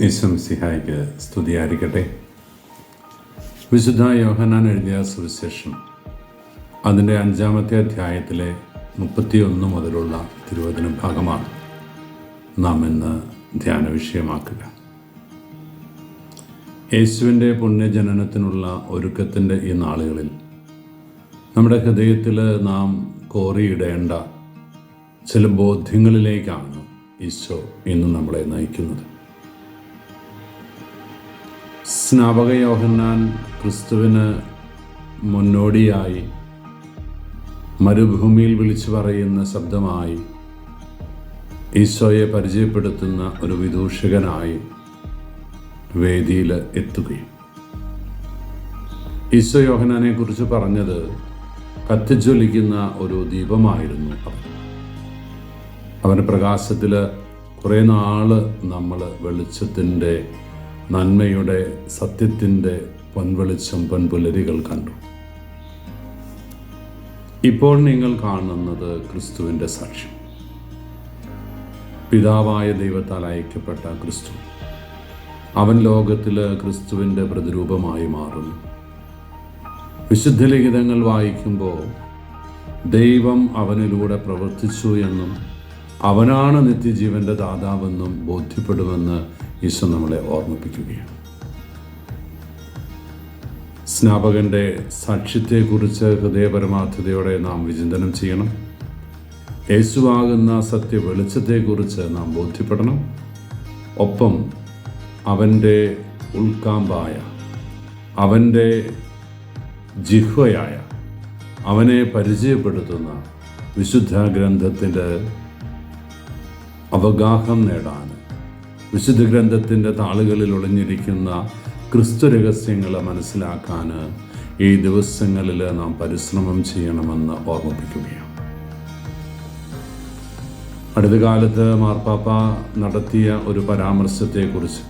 ഈശ്വംസിഹായിക്ക് സ്തുതിയായിരിക്കട്ടെ. വിശുദ്ധ യോഹനാൻ എഴുതിയ സുവിശേഷം അതിന്റെ അഞ്ചാമത്തെ അധ്യായത്തിലെ മുപ്പത്തിയൊന്ന് മുതലുള്ള തിരുവചന ഭാഗമാണ്. നാം ഇന്ന് ധ്യാന വിഷയമാക്കുക. യേശുവിന്റെ പുണ്യജനനത്തിനുള്ള ഒരുക്കത്തിന്റെ ഈ നാളുകളിൽ നമ്മുടെ ഹൃദയത്തിൽ നാം കോറിയിടേണ്ട ചില ബോധ്യങ്ങളിലേക്കാണ് ഈശോ ഇന്ന് നമ്മളെ നയിക്കുന്നത്. സ്നാപക യോഹന്നാൻ ക്രിസ്തുവിന് മുന്നോടിയായി മരുഭൂമിയിൽ വിളിച്ചു പറയുന്ന ശബ്ദമായി ഈശോയെ പരിചയപ്പെടുത്തുന്ന ഒരു വിദൂഷകനായി വേദിയിൽ എത്തുകയും. ഈശോ യോഹനാനെ കുറിച്ച് പറഞ്ഞത് കത്തിജ്വലിക്കുന്ന ഒരു ദീപമായിരുന്നു അവൻ. അവന്റെ പ്രകാശത്തിൽ കുറേ നാൾ നമ്മൾ വെളിച്ചത്തിന്റെ നന്മയുടെ സത്യത്തിന്റെ പൊൻവെളിച്ചം പൊൻപുലരികൾ കണ്ടു. ഇപ്പോൾ നിങ്ങൾ കാണുന്നത് ക്രിസ്തുവിന്റെ സാക്ഷ്യം. പിതാവായ ദൈവത്താൽ അയക്കപ്പെട്ട ക്രിസ്തു. അവൻ ലോകത്തിൽ ക്രിസ്തുവിന്റെ പ്രതിരൂപമായി മാറുന്നു. വിശുദ്ധ ലിഖിതങ്ങൾ വായിക്കുമ്പോൾ ദൈവം അവനിലൂടെ പ്രവർത്തിച്ചു എന്നും അവനാണ് നിത്യജീവന്റെ ദാതാവെന്നും ബോധ്യപ്പെടുമെന്ന് ഈശോ നമ്മളെ ഓർമ്മിപ്പിക്കുകയാണ്. സ്നാപകന്റെ സാക്ഷ്യത്തെക്കുറിച്ച് ഹൃദയപരമാർത്ഥതയോടെ നാം വിചിന്തനം ചെയ്യണം. യേശുവാകുന്ന സത്യ വെളിച്ചത്തെക്കുറിച്ച് നാം ബോധ്യപ്പെടണം. ഒപ്പം അവന്റെ ഉൾക്കാമ്പായ അവന്റെ ജിഹ്വയായ അവനെ പരിചയപ്പെടുത്തുന്ന വിശുദ്ധ ഗ്രന്ഥത്തിന്റെ അവഗാഹം നേടാൻ വിശുദ്ധ ഗ്രന്ഥത്തിന്റെ താളുകളിൽ ഒളിഞ്ഞിരിക്കുന്ന ക്രിസ്തു രഹസ്യങ്ങൾ മനസ്സിലാക്കാൻ ഈ ദിവസങ്ങളിൽ നാം പരിശ്രമം ചെയ്യണമെന്ന് ഓർമ്മിപ്പിക്കുകയാണ്. അടുത്ത കാലത്ത് മാർപ്പാപ്പ നടത്തിയ ഒരു പരാമർശത്തെക്കുറിച്ച്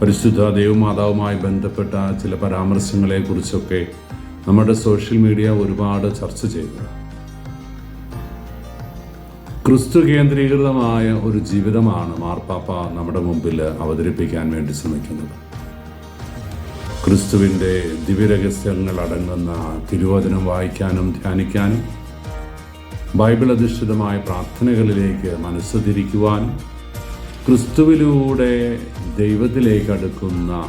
പരിശുദ്ധ ദൈവമാതാവുമായി ബന്ധപ്പെട്ട ചില പരാമർശങ്ങളെക്കുറിച്ചൊക്കെ നമ്മുടെ സോഷ്യൽ മീഡിയ ഒരുപാട് ചർച്ച ചെയ്തു ക്രിസ്തു കേന്ദ്രീകൃതമായ ഒരു ജീവിതമാണ് മാർപ്പാപ്പ നമ്മുടെ മുമ്പിൽ അവതരിപ്പിക്കാൻ വേണ്ടി ശ്രമിക്കുന്നത്. ക്രിസ്തുവിന്റെ ദിവ്യരഹസ്യങ്ങൾ അടങ്ങുന്ന തിരുവചനം വായിക്കാനും ധ്യാനിക്കാനും ബൈബിൾ അധിഷ്ഠിതമായ പ്രാർത്ഥനകളിലേക്ക് മനസ്സ് തിരിക്കുവാനും ക്രിസ്തുവിലൂടെ ദൈവത്തിലേക്ക് അടുക്കുന്ന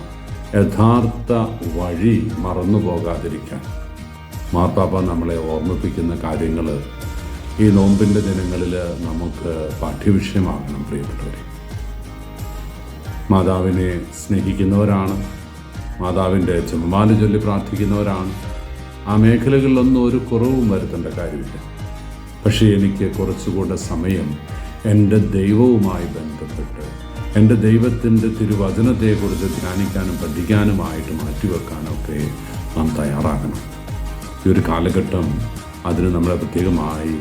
യഥാർത്ഥ വഴി മറന്നു പോകാതിരിക്കാൻ മാർപ്പാപ്പ നമ്മളെ ഓർമ്മിപ്പിക്കുന്ന കാര്യങ്ങൾ ഈ നോമ്പിന്റെ ദിനങ്ങളിൽ നമുക്ക് പാഠ്യവിഷയമാകണം പ്രിയപ്പെട്ടവരെ. മാതാവിനെ സ്നേഹിക്കുന്നവരാണ്. മാതാവിന്റെ ചെമ്മാൽ ചൊല്ലി പ്രാർത്ഥിക്കുന്നവരാണ്. ആ മേഖലകളിലൊന്നും ഒരു കുറവും വരുത്തേണ്ട കാര്യമില്ല. പക്ഷേ എനിക്ക് കുറച്ചുകൂടെ സമയം എന്റെ ദൈവവുമായി ബന്ധപ്പെട്ട് എന്റെ ദൈവത്തിന്റെ തിരുവചനത്തെക്കുറിച്ച് ധ്യാനിക്കാനും പഠിക്കാനുമായിട്ട് മാറ്റിവെക്കാനൊക്കെ നാം തയ്യാറാകണം. ഈ ഒരു കാലഘട്ടം അതിന് നമ്മളെ പ്രത്യേകമായി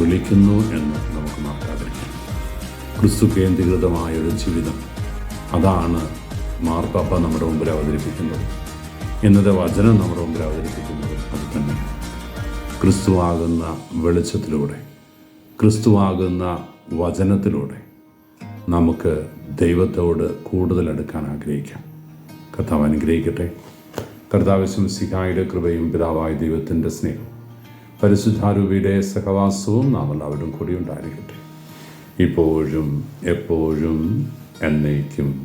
വിളിക്കുന്നു എന്ന് നമുക്ക് മറക്കാതിരിക്കാം ക്രിസ്തു കേന്ദ്രീകൃതമായ ഒരു ജീവിതം. അതാണ് മാർപ്പാപ്പ നമ്മുടെ മുമ്പിൽ അവതരിപ്പിക്കുന്നത്. ഇന്നത്തെ വചനം നമ്മുടെ മുമ്പിൽ അവതരിപ്പിക്കുന്നത് അത് തന്നെ. ക്രിസ്തുവാകുന്ന വെളിച്ചത്തിലൂടെ ക്രിസ്തുവാകുന്ന വചനത്തിലൂടെ നമുക്ക് ദൈവത്തോട് കൂടുതൽ അടുക്കാൻ ആഗ്രഹിക്കാം. കർത്താവ് അനുഗ്രഹിക്കട്ടെ. കർത്താവ് ശംസിഹായുടെ കൃപയും പിതാവായ ദൈവത്തിന്റെ സ്നേഹം പരിശുദ്ധാരൂപിയുടെ സഹവാസവും നാം എല്ലാവരും കൂടി ഉണ്ടായിരിക്കട്ടെ. ഇപ്പോഴും എപ്പോഴും എന്നേക്കും